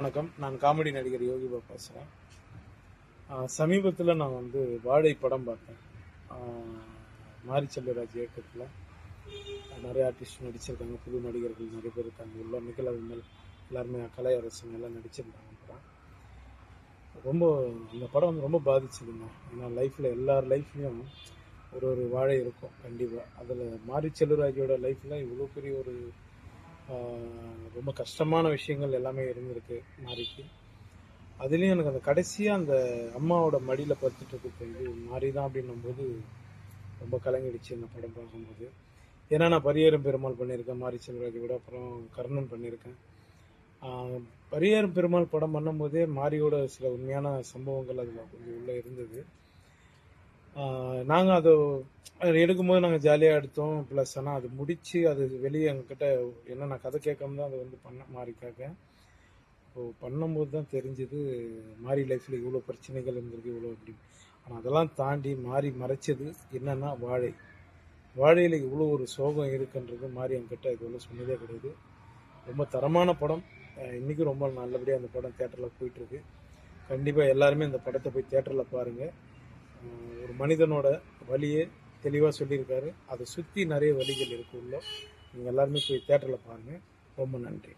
வணக்கம். நான் காமெடி நடிகர் யோகி பாபு பேசுகிறேன் சமீபத்தில் நான் வந்து வாழை படம் பார்த்தேன். மாரிச்செல்வராஜ் மாரி இயக்கத்தில். நிறைய ஆர்டிஸ்ட் நடிச்சிருக்காங்க. புது நடிகர்கள் நிறைய பேர் இருக்காங்க. உள்ள மிகல விமல் எல்லாருமே கலை அரசன் எல்லாம் நடிச்சிருந்தாங்க படம் ரொம்ப அந்த படம் வந்து ரொம்ப பாதிச்சதுங்க. ஏன்னா லைஃப்பில் எல்லார் லைஃப்லேயும் ஒரு ஒரு வாழை இருக்கும். கண்டிப்பாக அதில் மாரி செல்வராஜோட லைஃப்பில் இவ்வளோ பெரிய ஒரு ரொம்ப கஷ்டமான விஷயங்கள் எல்லாமே இருந்திருக்கு மாறிக்கு அதுலேயும் எனக்கு அந்த கடைசியாக அந்த அம்மாவோட மடியில் படுத்துட்டு இருக்கு இது மாறி தான் அப்படின்னும்போது ரொம்ப கலங்கிடுச்சு அந்த படம் பார்க்கும்போது. ஏன்னா நான் பரியேறும் பெருமாள் பண்ணியிருக்கேன் மாரி செல்வராஜ் விட அப்புறம் கர்ணன் பண்ணியிருக்கேன். பரியேறும் பெருமாள் படம் பண்ணும்போதே மாரியோட சில உண்மையான சம்பவங்கள் அதில் கொஞ்சம் உள்ளே இருந்தது. நாங்கள் அதை அது எடுக்கும்போது நாங்கள் ஜாலியாக எடுத்தோம். ப்ளஸ் ஆனால் அது முடித்து அது வெளியே எங்ககிட்ட என்ன நான் கதை கேட்காம தான் அதை வந்து பண்ண மாறிக்காக. இப்போ பண்ணும்போது தான் தெரிஞ்சது மாறி லைஃப்பில் இவ்வளோ பிரச்சனைகள் இருந்திருக்கு இவ்வளோ அப்படி. ஆனால் அதெல்லாம் தாண்டி மாறி மறைச்சது என்னென்னா வாழை. வாழையில் இவ்வளோ ஒரு சோகம் இருக்குன்றது மாறி என்கிட்ட இது ஒன்றும் சொன்னதே கிடையாது. ரொம்ப தரமான படம். இன்றைக்கும் ரொம்ப நல்லபடியாக அந்த படம் தேட்டரில் போயிட்டுருக்கு கண்டிப்பாக எல்லாருமே இந்த படத்தை போய் தேட்டரில் பாருங்கள் மனிதனோட வழியை தெளிவாக சொல்லியிருக்காரு. அதை சுற்றி நிறைய வழிகள் இருக்கு உள்ள. நீங்கள் எல்லாருமே போய் தேட்டரில் பாருங்கள் ரொம்ப நன்றி.